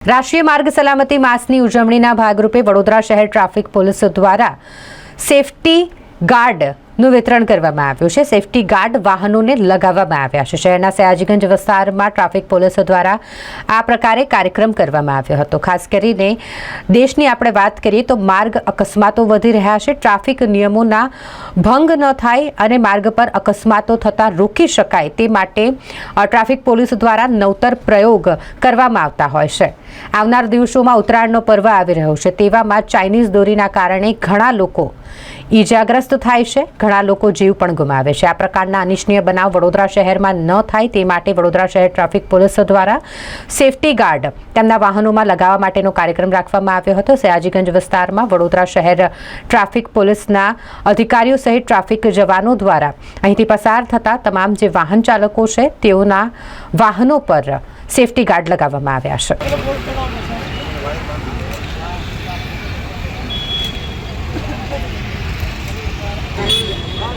રાષ્ટ્રીય માર્ગ સલામતી માસની ઉજવણીના ભાગરૂપે વડોદરા શહેર ટ્રાફિક પોલીસ દ્વારા સેફટી ગાર્ડનું વિતરણ કરવામાં આવ્યું છે. સેફટી ગાર્ડ વાહનોને લગાવવામાં આવ્યા છે. શહેરના સયાજીગંજ વિસ્તારમાં ટ્રાફિક પોલીસો દ્વારા આ પ્રકારે કાર્યક્રમ કરવામાં આવ્યો હતો. ખાસ કરીને દેશની આપણે વાત કરીએ તો માર્ગ અકસ્માતો વધી રહ્યા છે. ટ્રાફિક નિયમોના ભંગ ન થાય અને માર્ગ પર અકસ્માતો થતાં રોકી શકાય તે માટે ટ્રાફિક પોલીસ દ્વારા નવતર પ્રયોગ કરવામાં આવતા હોય છે. આવનાર દિવસોમાં ઉત્તરાયણનો પર્વ આવી રહ્યો છે. તેવામાં ચાઇનીઝ દોરીના કારણે ઘણા લોકો ઈજાગ્રસ્ત થાય છે. ઘણા લોકો જીવ પણ ગુમાવે છે. આ પ્રકારના અનિચ્છનીય બનાવ વડોદરા શહેરમાં ન થાય તે માટે વડોદરા શહેર ટ્રાફિક પોલીસ દ્વારા સેફટી ગાર્ડ તેમના વાહનોમાં લગાવવા માટેનો કાર્યક્રમ રાખવામાં આવ્યો હતો. સયાજીગંજ વિસ્તારમાં વડોદરા શહેર ટ્રાફિક પોલીસના અધિકારીઓ સહિત ટ્રાફિક જવાનો દ્વારા અહીંથી પસાર થતા તમામ જે વાહન ચાલકો છે તેઓના વાહનો પર સેફટી ગાર્ડ લગાવવામાં આવ્યા છે.